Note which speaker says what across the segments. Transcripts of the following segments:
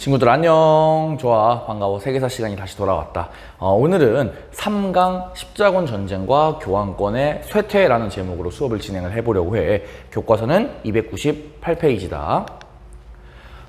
Speaker 1: 친구들 안녕. 좋아. 반가워. 세계사 시간이 다시 돌아왔다. 어, 오늘은 3강 십자군 전쟁과 교환권의 쇠퇴라는 제목으로 수업을 진행을 해보려고 해. 교과서는 298페이지다.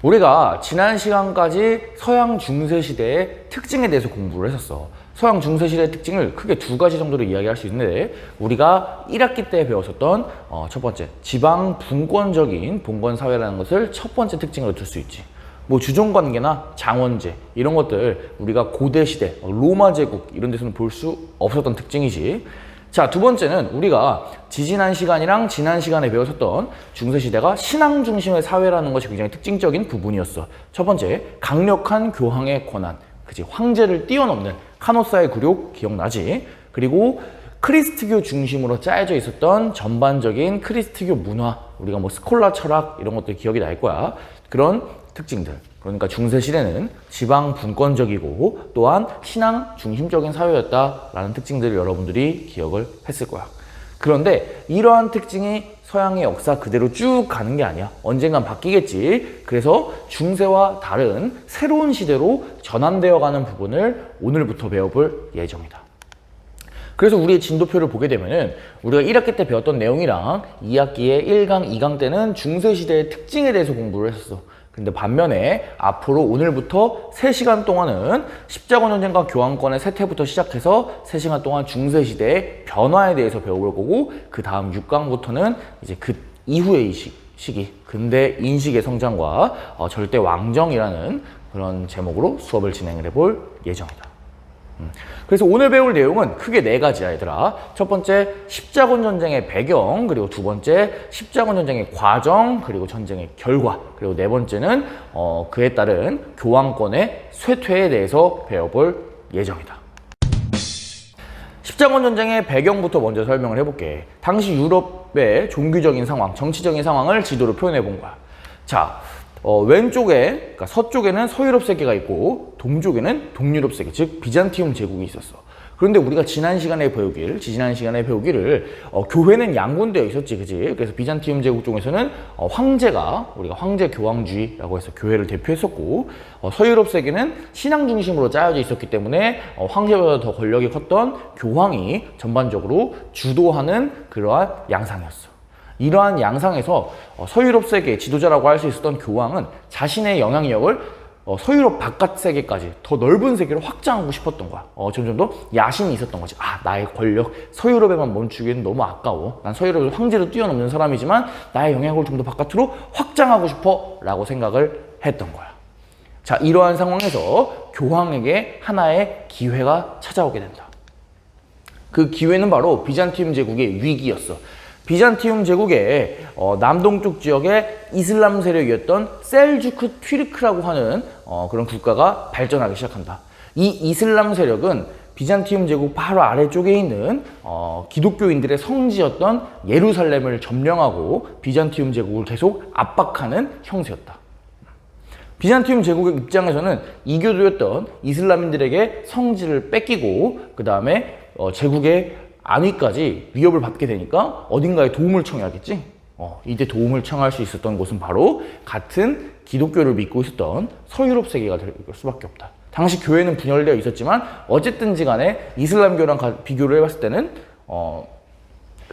Speaker 1: 우리가 지난 시간까지 서양 중세 시대의 특징에 대해서 공부를 했었어. 서양 중세 시대의 특징을 크게 두 가지 정도로 이야기할 수 있는데 우리가 1학기 때 배웠었던 어, 첫 번째 지방 분권적인 봉건 사회라는 것을 첫 번째 특징으로 들 수 있지 뭐 주종관계나 장원제 이런 것들 우리가 고대 시대 어, 로마 제국 이런 데서는 볼 수 없었던 특징이지. 자, 두 번째는 우리가 지지난 시간이랑 지난 시간에 배웠었던 중세 시대가 신앙 중심의 사회라는 것이 굉장히 특징적인 부분이었어. 첫 번째, 강력한 교황의 권한. 그지 황제를 뛰어넘는 카노사의 굴욕 기억나지? 그리고 크리스트교 중심으로 짜여져 있었던 전반적인 크리스트교 문화, 우리가 뭐 스콜라 철학 이런 것들 기억이 날 거야. 그런 특징들. 그러니까 중세 시대는 지방 분권적이고 또한 신앙 중심적인 사회였다라는 특징들을 여러분들이 기억을 했을 거야. 그런데 이러한 특징이 서양의 역사 그대로 쭉 가는 게 아니야. 언젠간 바뀌겠지. 그래서 중세와 다른 새로운 시대로 전환되어 가는 부분을 오늘부터 배워볼 예정이다. 그래서 우리의 진도표를 보게 되면은 우리가 1학기 때 배웠던 내용이랑 2학기의 1강, 2강 때는 중세시대의 특징에 대해서 공부를 했었어. 근데 반면에 앞으로 오늘부터 3시간 동안은 십자군 전쟁과 교환권의 세태부터 시작해서 3시간 동안 중세시대의 변화에 대해서 배워볼 거고 그 다음 6강부터는 이제 그 이후의 이 시, 시기 근대 인식의 성장과 어, 절대 왕정이라는 그런 제목으로 수업을 진행을 해볼 예정이다. 그래서 오늘 배울 내용은 크게 네 가지야, 얘들아. 첫 번째, 십자군 전쟁의 배경, 그리고 두 번째, 십자군 전쟁의 과정, 그리고 전쟁의 결과, 그리고 네 번째는 어, 그에 따른 교황권의 쇠퇴에 대해서 배워볼 예정이다. 십자군 전쟁의 배경부터 먼저 설명을 해볼게. 당시 유럽의 종교적인 상황, 정치적인 상황을 지도로 표현해 본 거야. 자, 어, 왼쪽에, 그러니까 서쪽에는 서유럽 세계가 있고, 동쪽에는 동유럽 세계, 즉 비잔티움 제국이 있었어. 그런데 우리가 지난 시간에 배우기를, 지난 시간에 배우기를, 어, 교회는 양분되어 있었지, 그지? 그래서 비잔티움 제국 중에서는 어, 황제가, 우리가 황제 교황주의라고 해서 교회를 대표했었고, 어, 서유럽 세계는 신앙 중심으로 짜여져 있었기 때문에 어, 황제보다 더 권력이 컸던 교황이 전반적으로 주도하는 그러한 양상이었어. 이러한 양상에서 어, 서유럽 세계 지도자라고 할 수 있었던 교황은 자신의 영향력을 어, 서유럽 바깥 세계까지 더 넓은 세계로 확장하고 싶었던 거야. 어, 점점 더 야심이 있었던 거지. 아, 나의 권력 서유럽에만 멈추기에는 너무 아까워. 난 서유럽을 황제로 뛰어넘는 사람이지만 나의 영향력을 좀 더 바깥으로 확장하고 싶어라고 생각을 했던 거야. 자, 이러한 상황에서 교황에게 하나의 기회가 찾아오게 된다. 그 기회는 바로 비잔티움 제국의 위기였어. 비잔티움 제국의 어, 남동쪽 지역의 이슬람 세력이었던 셀주크 튀르크라고 하는 어, 그런 국가가 발전하기 시작한다. 이 이슬람 세력은 비잔티움 제국 바로 아래쪽에 있는 어, 기독교인들의 성지였던 예루살렘을 점령하고 비잔티움 제국을 계속 압박하는 형세였다. 비잔티움 제국의 입장에서는 이교도였던 이슬람인들에게 성지를 뺏기고 그 다음에 어, 제국의 안위까지 위협을 받게 되니까 어딘가에 도움을 청해야겠지. 어, 이때 도움을 청할 수 있었던 곳은 바로 같은 기독교를 믿고 있었던 서유럽 세계가 될 수밖에 없다. 당시 교회는 분열되어 있었지만 어쨌든지 간에 이슬람교랑 가- 비교를 해봤을 때는 어,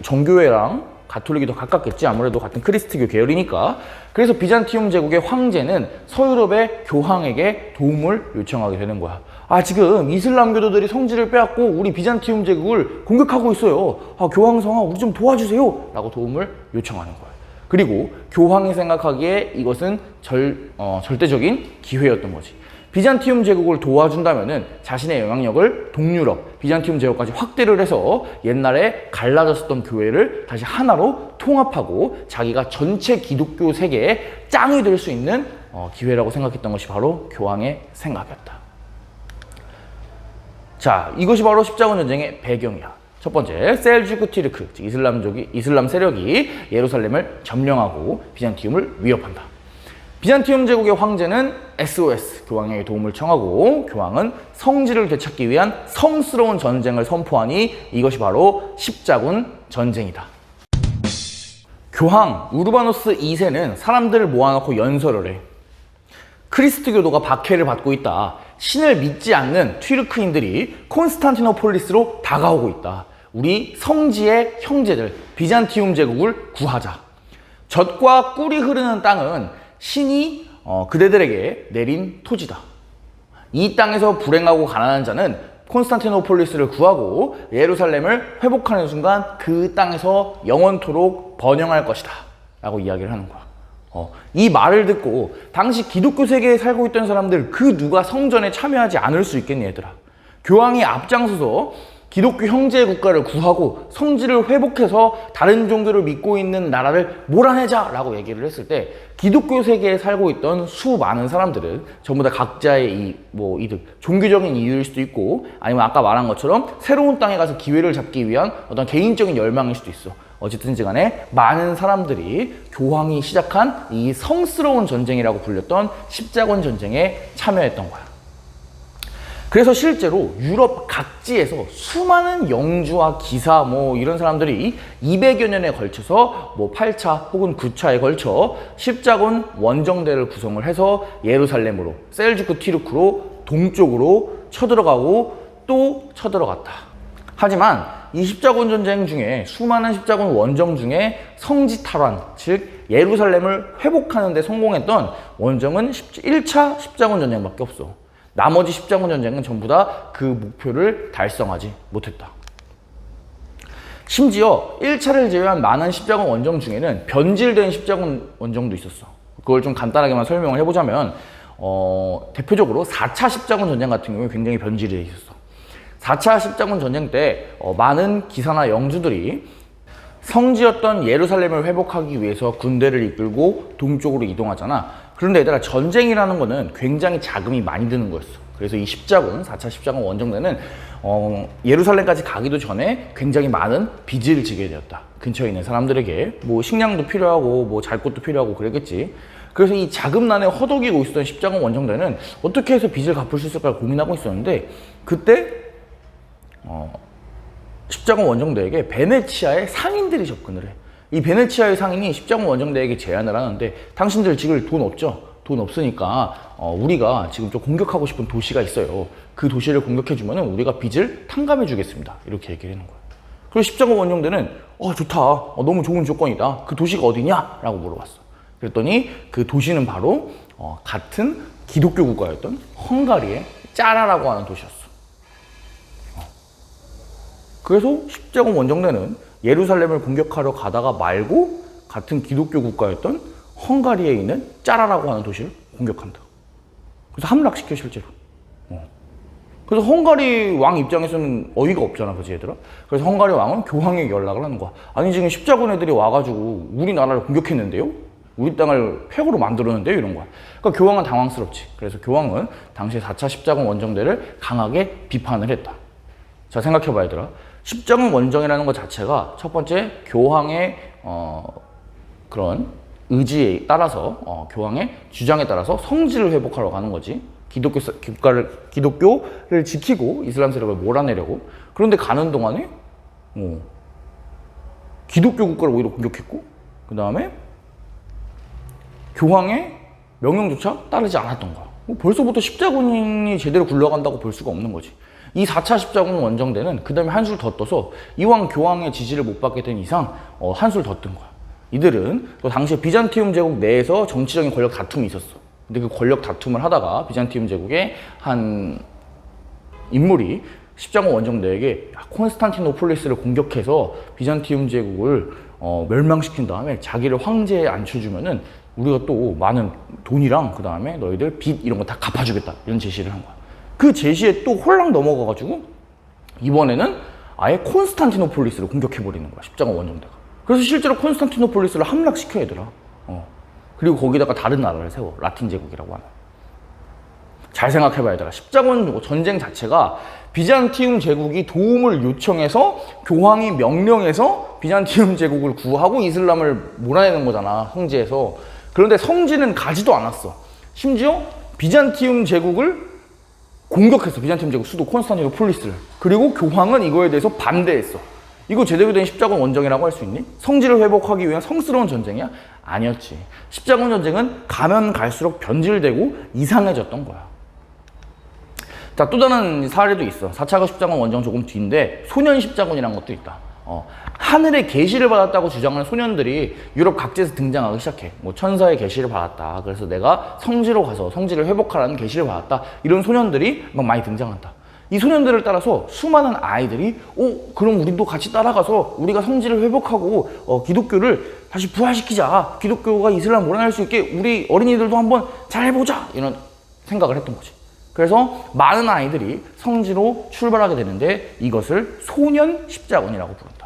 Speaker 1: 정교회랑 가톨릭이 더 가깝겠지? 아무래도 같은 크리스트교 계열이니까. 그래서 비잔티움 제국의 황제는 서유럽의 교황에게 도움을 요청하게 되는 거야. 아 지금 이슬람 교도들이 성지를 빼앗고 우리 비잔티움 제국을 공격하고 있어요. 아 교황성아 우리 좀 도와주세요. 라고 도움을 요청하는 거야. 그리고 교황이 생각하기에 이것은 절, 어, 절대적인 기회였던 거지 비잔티움 제국을 도와준다면은 자신의 영향력을 동유럽, 비잔티움 제국까지 확대를 해서 옛날에 갈라졌었던 교회를 다시 하나로 통합하고 자기가 전체 기독교 세계의 짱이 될 수 있는 어, 기회라고 생각했던 것이 바로 교황의 생각이었다. 자, 이것이 바로 십자군 전쟁의 배경이야. 첫 번째, 셀주크 티르크, 즉 이슬람족이 이슬람 세력이 예루살렘을 점령하고 비잔티움을 위협한다. 비잔티움 제국의 황제는 SOS 교황에게 도움을 청하고 교황은 성지를 되찾기 위한 성스러운 전쟁을 선포하니 이것이 바로 십자군 전쟁이다. 교황 우르바노스 2세는 사람들을 모아놓고 연설을 해. 크리스트교도가 박해를 받고 있다. 신을 믿지 않는 튀르크인들이 콘스탄티노폴리스로 다가오고 있다. 우리 성지의 형제들 비잔티움 제국을 구하자. 젖과 꿀이 흐르는 땅은 신이 어, 그대들에게 내린 토지다. 이 땅에서 불행하고 가난한 자는 콘스탄티노폴리스를 구하고 예루살렘을 회복하는 순간 그 땅에서 영원토록 번영할 것이다. 라고 이야기를 하는 거야. 어, 이 말을 듣고 당시 기독교 세계에 살고 있던 사람들 그 누가 성전에 참여하지 않을 수 있겠니 얘들아. 교황이 앞장서서 기독교 형제 국가를 구하고 성지를 회복해서 다른 종교를 믿고 있는 나라를 몰아내자라고 얘기를 했을 때 기독교 세계에 살고 있던 수많은 사람들은 전부 다 각자의 이 뭐 이득 종교적인 이유일 수도 있고 아니면 아까 말한 것처럼 새로운 땅에 가서 기회를 잡기 위한 어떤 개인적인 열망일 수도 있어. 어쨌든지 간에 많은 사람들이 교황이 시작한 이 성스러운 전쟁이라고 불렸던 십자군 전쟁에 참여했던 거야. 그래서 실제로 유럽 각지에서 수많은 영주와 기사 뭐 이런 사람들이 200여 년에 걸쳐서 뭐 8차 혹은 9차에 걸쳐 십자군 원정대를 구성을 해서 예루살렘으로 셀주크 티르크로 동쪽으로 쳐들어가고 또 쳐들어갔다. 하지만 이 십자군 전쟁 중에 수많은 십자군 원정 중에 성지 탈환, 즉 예루살렘을 회복하는 데 성공했던 원정은 1차 십자군 전쟁밖에 없어. 나머지 십자군 전쟁은 전부 다 그 목표를 달성하지 못했다. 심지어 1차를 제외한 많은 십자군 원정 중에는 변질된 십자군 원정도 있었어. 그걸 좀 간단하게만 설명을 해보자면 어, 대표적으로 4차 십자군 전쟁 같은 경우에 굉장히 변질이 돼 있었어. 4차 십자군 전쟁 때 어, 많은 기사나 영주들이 성지였던 예루살렘을 회복하기 위해서 군대를 이끌고 동쪽으로 이동하잖아. 그런데 얘들아 전쟁이라는 거는 굉장히 자금이 많이 드는 거였어. 그래서 이 십자군, 4차 십자군 원정대는 어, 예루살렘까지 가기도 전에 굉장히 많은 빚을 지게 되었다. 근처에 있는 사람들에게 뭐 식량도 필요하고 뭐 잘 곳도 필요하고 그랬겠지. 그래서 이 자금난에 허덕이고 있었던 십자군 원정대는 어떻게 해서 빚을 갚을 수 있을까 고민하고 있었는데 그때 어, 십자군 원정대에게 베네치아의 상인들이 접근을 해. 이 베네치아의 상인이 십자군 원정대에게 제안을 하는데 당신들 지금 돈 없죠? 돈 없으니까 어, 우리가 지금 좀 공격하고 싶은 도시가 있어요. 그 도시를 공격해주면 우리가 빚을 탕감해 주겠습니다. 이렇게 얘기를 하는 거예요. 그리고 십자군 원정대는 어 좋다. 어, 너무 좋은 조건이다. 그 도시가 어디냐? 라고 물어봤어. 그랬더니 그 도시는 바로 어, 같은 기독교 국가였던 헝가리의 짜라라고 하는 도시였어. 그래서 십자군 원정대는 예루살렘을 공격하러 가다가 말고 같은 기독교 국가였던 헝가리에 있는 짜라라고 하는 도시를 공격한다. 그래서 함락시켜 실제로. 어. 그래서 헝가리 왕 입장에서는 어이가 없잖아, 그지 얘들아? 그래서 헝가리 왕은 교황에게 연락을 하는 거야. 아니 지금 십자군 애들이 와가지고 우리나라를 공격했는데요? 우리 땅을 폐허로 만들었는데요? 이런 거야. 그러니까 교황은 당황스럽지. 그래서 교황은 당시 4차 십자군 원정대를 강하게 비판을 했다. 자 생각해봐 얘들아. 십자군 원정이라는 것 자체가 첫 번째 교황의 어, 그런 의지에 따라서 어, 교황의 주장에 따라서 성지를 회복하러 가는 거지. 기독교 사- 국가를 기독교를 지키고 이슬람 세력을 몰아내려고. 그런데 가는 동안에 어, 기독교 국가를 오히려 공격했고 그 다음에 교황의 명령조차 따르지 않았던 거야. 뭐 벌써부터 십자군이 제대로 굴러간다고 볼 수가 없는 거지. 이 4차 십자군 원정대는 그 다음에 한술 더 떠서 이왕 교황의 지지를 못 받게 된 이상 어, 한술 더 뜬 거야. 이들은 또 당시에 비잔티움 제국 내에서 정치적인 권력 다툼이 있었어. 근데 그 권력 다툼을 하다가 비잔티움 제국의 한 인물이 십자군 원정대에게 야, 콘스탄티노폴리스를 공격해서 비잔티움 제국을 어, 멸망시킨 다음에 자기를 황제에 앉혀주면은 우리가 또 많은 돈이랑 그 다음에 너희들 빚 이런 거 다 갚아주겠다 이런 제시를 한 거야. 그 제시에 또 홀랑 넘어가가지고 이번에는 아예 콘스탄티노폴리스를 공격해버리는 거야 십자군 원정대가. 그래서 실제로 콘스탄티노폴리스를 함락시켜 얘들아. 어. 그리고 거기다가 다른 나라를 세워 라틴 제국이라고 하는. 잘 생각해봐야 돼. 십자군 전쟁 자체가 비잔티움 제국이 도움을 요청해서 교황이 명령해서 비잔티움 제국을 구하고 이슬람을 몰아내는 거잖아 성지에서. 그런데 성지는 가지도 않았어. 심지어 비잔티움 제국을 공격했어. 비잔티움 제국 수도 콘스탄티노폴리스를. 그리고 교황은 이거에 대해서 반대했어. 이거 제대로 된 십자군 원정이라고 할 수 있니? 성질을 회복하기 위한 성스러운 전쟁이야? 아니었지. 십자군 전쟁은 가면 갈수록 변질되고 이상해졌던 거야. 자, 또 다른 사례도 있어. 4차 십자군 원정 조금 뒤인데 소년 십자군이라는 것도 있다. 어, 하늘의 계시를 받았다고 주장하는 소년들이 유럽 각지에서 등장하기 시작해. 뭐 천사의 계시를 받았다. 그래서 내가 성지로 가서 성지를 회복하라는 계시를 받았다. 이런 소년들이 막 많이 등장한다. 이 소년들을 따라서 수많은 아이들이 오 그럼 우리도 같이 따라가서 우리가 성지를 회복하고 어, 기독교를 다시 부활시키자. 기독교가 이슬람 몰아낼 수 있게 우리 어린이들도 한번 잘 해보자. 이런 생각을 했던 거지. 그래서 많은 아이들이 성지로 출발하게 되는데 이것을 소년 십자군이라고 부른다.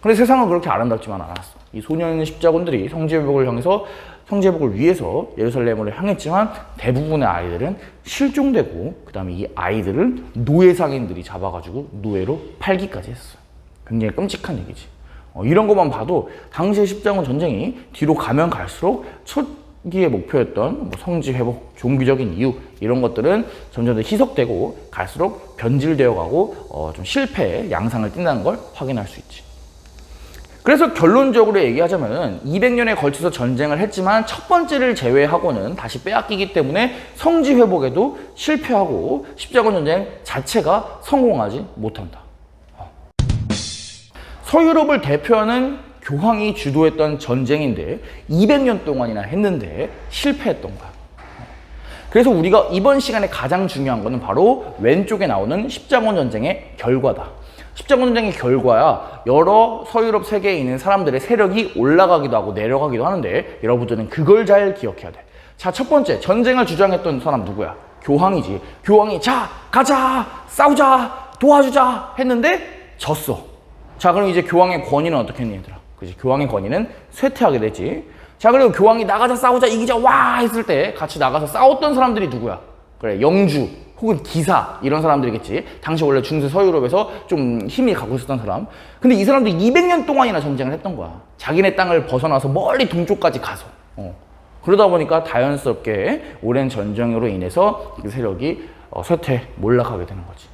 Speaker 1: 근데 세상은 그렇게 아름답지만 않았어. 이 소년 십자군들이 성지 회복을 향해서 성지 회복을 위해서 예루살렘으로 향했지만 대부분의 아이들은 실종되고 그다음에 이 아이들을 노예 상인들이 잡아가지고 노예로 팔기까지 했어. 굉장히 끔찍한 얘기지. 어, 이런 것만 봐도 당시의 십자군 전쟁이 뒤로 가면 갈수록 초기의 목표였던 뭐 성지 회복, 종교적인 이유 이런 것들은 점점 더 희석되고 갈수록 변질되어 가고 어, 좀 실패의 양상을 띈다는 걸 확인할 수 있지. 그래서 결론적으로 얘기하자면 200년에 걸쳐서 전쟁을 했지만 첫 번째를 제외하고는 다시 빼앗기기 때문에 성지 회복에도 실패하고 십자군 전쟁 자체가 성공하지 못한다. 서유럽을 대표하는 교황이 주도했던 전쟁인데 200년 동안이나 했는데 실패했던 거야. 그래서 우리가 이번 시간에 가장 중요한 거는 바로 왼쪽에 나오는 십자군 전쟁의 결과다. 십자군 전쟁의 결과야 여러 서유럽 세계에 있는 사람들의 세력이 올라가기도 하고 내려가기도 하는데 여러분들은 그걸 잘 기억해야 돼. 자, 첫 번째 전쟁을 주장했던 사람 누구야? 교황이지. 교황이 자 가자 싸우자 도와주자 했는데 졌어. 자, 그럼 이제 교황의 권위는 어떻게 했니, 얘들아? 그지? 교황의 권위는 쇠퇴하게 되지. 자, 그리고 교황이 나가자 싸우자 이기자 와 했을 때 같이 나가서 싸웠던 사람들이 누구야? 그래, 영주 혹은 기사 이런 사람들이겠지. 당시 원래 중세 서유럽에서 좀 힘이 갖고 있었던 사람. 근데 이 사람들이 200년 동안이나 전쟁을 했던 거야. 자기네 땅을 벗어나서 멀리 동쪽까지 가서. 어. 그러다 보니까 자연스럽게 오랜 전쟁으로 인해서 그 세력이 어, 쇠퇴, 몰락하게 되는 거지.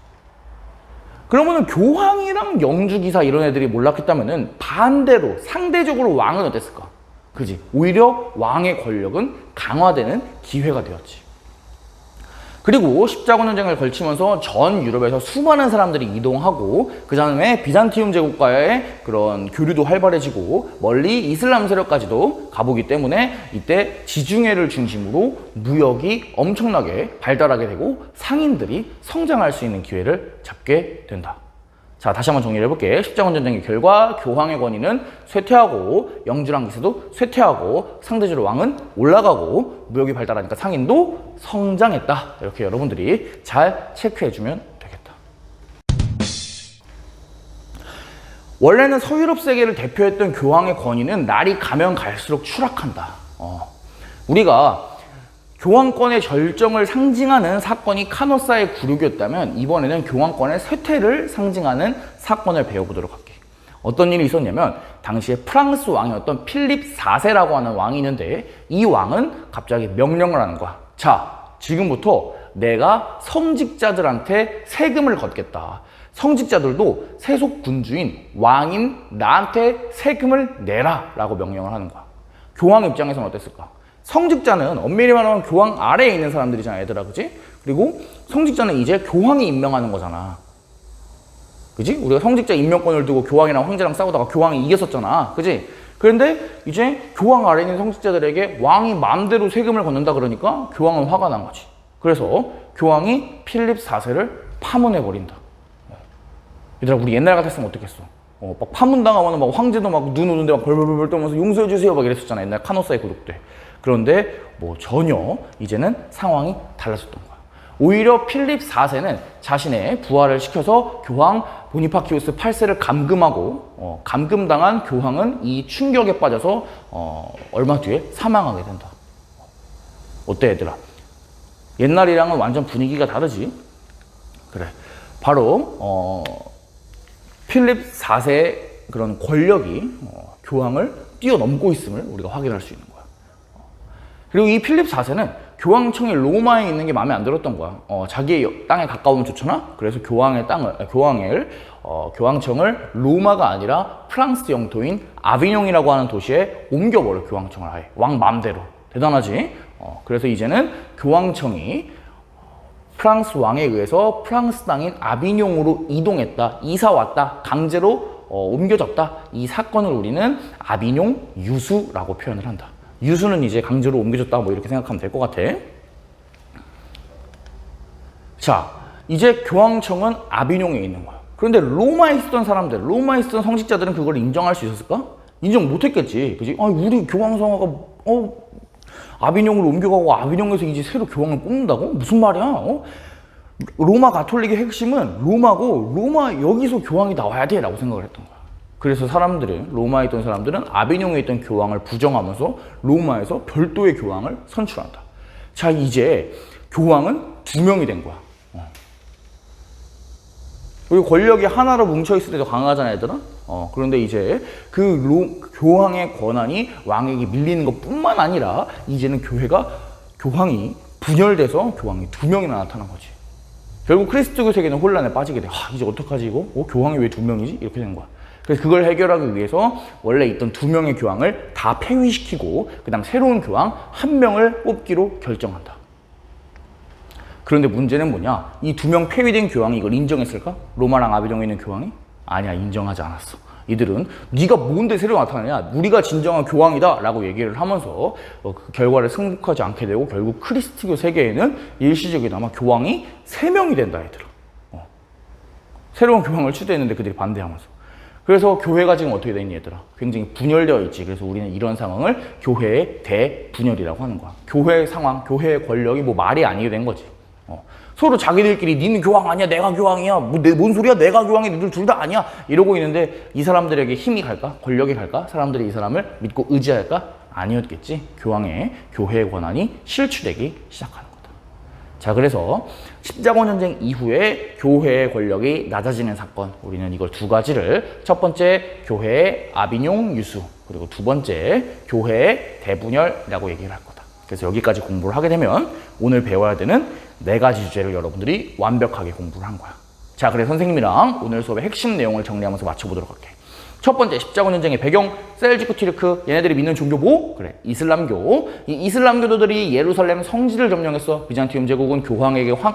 Speaker 1: 그러면은 교황이랑 영주 기사 이런 애들이 몰락했다면은 반대로 상대적으로 왕은 어땠을까? 그지? 오히려 왕의 권력은 강화되는 기회가 되었지. 그리고 십자군 전쟁을 걸치면서 전 유럽에서 수많은 사람들이 이동하고 그 다음에 비잔티움 제국과의 그런 교류도 활발해지고 멀리 이슬람 세력까지도 가보기 때문에 이때 지중해를 중심으로 무역이 엄청나게 발달하게 되고 상인들이 성장할 수 있는 기회를 잡게 된다. 자, 다시 한번 정리를 해볼게. 십자군 전쟁의 결과 교황의 권위는 쇠퇴하고 영주랑 기세도 쇠퇴하고 상대적으로 왕은 올라가고 무역이 발달하니까 상인도 성장했다. 이렇게 여러분들이 잘 체크해주면 되겠다. 원래는 서유럽 세계를 대표했던 교황의 권위는 날이 가면 갈수록 추락한다. 어. 우리가 교황권의 절정을 상징하는 사건이 카노사의 굴욕이었다면 이번에는 교황권의 쇠퇴를 상징하는 사건을 배워보도록 할게. 어떤 일이 있었냐면 당시에 프랑스 왕이었던 필립 4세라고 하는 왕이 있는데 이 왕은 갑자기 명령을 하는 거야. 자, 지금부터 내가 성직자들한테 세금을 걷겠다. 성직자들도 세속 군주인 왕인 나한테 세금을 내라 라고 명령을 하는 거야. 교황 입장에서는 어땠을까? 성직자는 엄밀히 말하면 교황 아래에 있는 사람들이잖아, 얘들아, 그지? 그리고 성직자는 이제 교황이 임명하는 거잖아. 그지? 우리가 성직자 임명권을 두고 교황이랑 황제랑 싸우다가 교황이 이겼었잖아. 그지? 그런데 이제 교황 아래에 있는 성직자들에게 왕이 마음대로 세금을 걷는다 그러니까 교황은 화가 난 거지. 그래서 교황이 필립 4세를 파문해 버린다. 얘들아, 우리 옛날 같았으면 어떻겠어? 어, 막 파문당하면 막 황제도 막 눈 오는데 막 벌벌벌 떨면서 용서해 주세요 막 이랬었잖아. 옛날 카노사의 구독 때. 그런데 뭐 전혀 이제는 상황이 달라졌던 거야. 오히려 필립 4세는 자신의 부활을 시켜서 교황 보니파키우스 8세를 감금하고 어, 감금당한 교황은 이 충격에 빠져서 어, 얼마 뒤에 사망하게 된다. 어때 얘들아? 옛날이랑은 완전 분위기가 다르지? 그래. 바로 어, 필립 4세의 그런 권력이 어, 교황을 뛰어넘고 있음을 우리가 확인할 수 있는 거야. 그리고 이 필립 4세는 교황청이 로마에 있는 게 마음에 안 들었던 거야. 어, 자기의 땅에 가까우면 좋잖아. 그래서 교황의 땅을 아, 교황을 어, 교황청을 로마가 아니라 프랑스 영토인 아비뇽이라고 하는 도시에 옮겨버려 교황청을 아예 왕 맘대로 대단하지. 어, 그래서 이제는 교황청이 프랑스 왕에 의해서 프랑스 땅인 아비뇽으로 이동했다, 이사 왔다, 강제로 어, 옮겨졌다. 이 사건을 우리는 아비뇽 유수라고 표현을 한다. 유수는 이제 강제로 옮겨졌다, 뭐 이렇게 생각하면 될 것 같아. 자, 이제 교황청은 아비뇽에 있는 거야. 그런데 로마에 있었던 사람들, 로마에 있었던 성직자들은 그걸 인정할 수 있었을까? 인정 못했겠지, 그지? 아, 우리 교황성화가 어 아비뇽으로 옮겨가고 아비뇽에서 이제 새로 교황을 뽑는다고? 무슨 말이야? 어? 로마 가톨릭의 핵심은 로마고 로마 여기서 교황이 나와야 돼 라고 생각을 했던 거야. 그래서 사람들은 로마에 있던 사람들은 아비뇽에 있던 교황을 부정하면서 로마에서 별도의 교황을 선출한다. 자 이제 교황은 두 명이 된 거야. 어. 그리고 권력이 하나로 뭉쳐 있을 때도 강하잖아, 얘들아. 어, 그런데 이제 그 로, 교황의 권한이 왕에게 밀리는 것 뿐만 아니라 이제는 교회가 교황이 분열돼서 교황이 두 명이나 나타난 거지. 결국 크리스트교 세계는 혼란에 빠지게 돼. 아, 이제 어떡하지 이거? 어, 교황이 왜 두 명이지? 이렇게 된 거야. 그래서 그걸 해결하기 위해서 원래 있던 두 명의 교황을 다 폐위시키고 그 다음 새로운 교황 한 명을 뽑기로 결정한다. 그런데 문제는 뭐냐? 이 두 명 폐위된 교황이 이걸 인정했을까? 로마랑 아비뇽에 있는 교황이? 아니야, 인정하지 않았어. 이들은 네가 뭔데 새로 나타나냐? 우리가 진정한 교황이다라고 얘기를 하면서 어, 그 결과를 승복하지 않게 되고 결국 크리스트교 세계에는 일시적이나마 교황이 세 명이 된다, 얘들아. 어. 새로운 교황을 추대했는데 그들이 반대하면서. 그래서 교회가 지금 어떻게 돼 있니 얘들아? 굉장히 분열되어 있지. 그래서 우리는 이런 상황을 교회의 대분열이라고 하는 거야. 교회 상황, 교회의 권력이 뭐 말이 아니게 된 거지. 어. 서로 자기들끼리 니는 교황 아니야, 내가 교황이야, 뭐, 내, 뭔 소리야, 내가 교황이 니들 둘 다 아니야 이러고 있는데 이 사람들에게 힘이 갈까, 권력이 갈까, 사람들이 이 사람을 믿고 의지할까? 아니었겠지. 교황의 교회의 권한이 실추되기 시작하는 거다. 자, 그래서 십자군 전쟁 이후에 교회의 권력이 낮아지는 사건, 우리는 이걸 두 가지를 첫 번째 교회의 아비뇽 유수, 그리고 두 번째 교회의 대분열이라고 얘기를 할 거다. 그래서 여기까지 공부를 하게 되면 오늘 배워야 되는 네 가지 주제를 여러분들이 완벽하게 공부를 한 거야. 자, 그래서 선생님이랑 오늘 수업의 핵심 내용을 정리하면서 맞춰보도록 할게. 첫 번째 십자군 전쟁의 배경 셀지쿠 티르크 얘네들이 믿는 종교 뭐? 그래 이슬람교 이 이슬람교도들이 예루살렘 성지를 점령했어 비잔티움 제국은 교황에게 황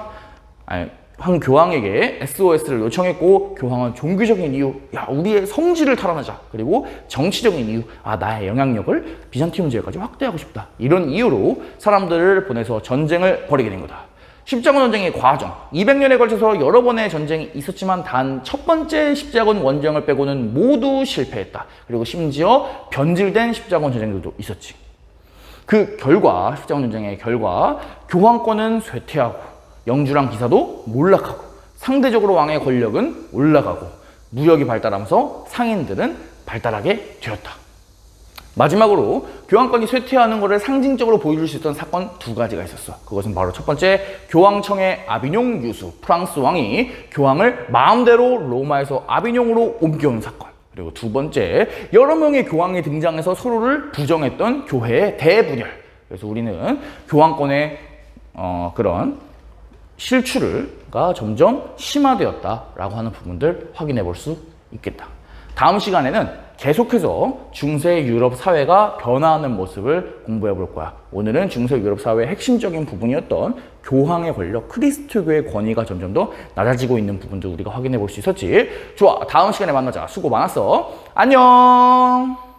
Speaker 1: 아니 황 교황에게 SOS를 요청했고 교황은 종교적인 이유 야 우리의 성지를 탈환하자 그리고 정치적인 이유 아 나의 영향력을 비잔티움 제국까지 확대하고 싶다 이런 이유로 사람들을 보내서 전쟁을 벌이게 된 거다. 십자군 전쟁의 과정 200년에 걸쳐서 여러 번의 전쟁이 있었지만 단 첫 번째 십자군 원정을 빼고는 모두 실패했다. 그리고 심지어 변질된 십자군 전쟁들도 있었지. 그 결과 십자군 전쟁의 결과 교황권은 쇠퇴하고 영주랑 기사도 몰락하고 상대적으로 왕의 권력은 올라가고 무역이 발달하면서 상인들은 발달하게 되었다. 마지막으로 교황권이 쇠퇴하는 것을 상징적으로 보여줄 수 있던 사건 두 가지가 있었어. 그것은 바로 첫 번째 교황청의 아비뇽 유수 프랑스 왕이 교황을 마음대로 로마에서 아비뇽으로 옮겨온 사건. 그리고 두 번째 여러 명의 교황이 등장해서 서로를 부정했던 교회의 대분열. 그래서 우리는 교황권의 어, 그런 실추가 점점 심화되었다라고 하는 부분들 확인해 볼 수 있겠다. 다음 시간에는 계속해서 중세 유럽 사회가 변화하는 모습을 공부해 볼 거야. 오늘은 중세 유럽 사회의 핵심적인 부분이었던 교황의 권력, 크리스토교의 권위가 점점 더 낮아지고 있는 부분도 우리가 확인해 볼 수 있었지. 좋아. 다음 시간에 만나자. 수고 많았어. 안녕!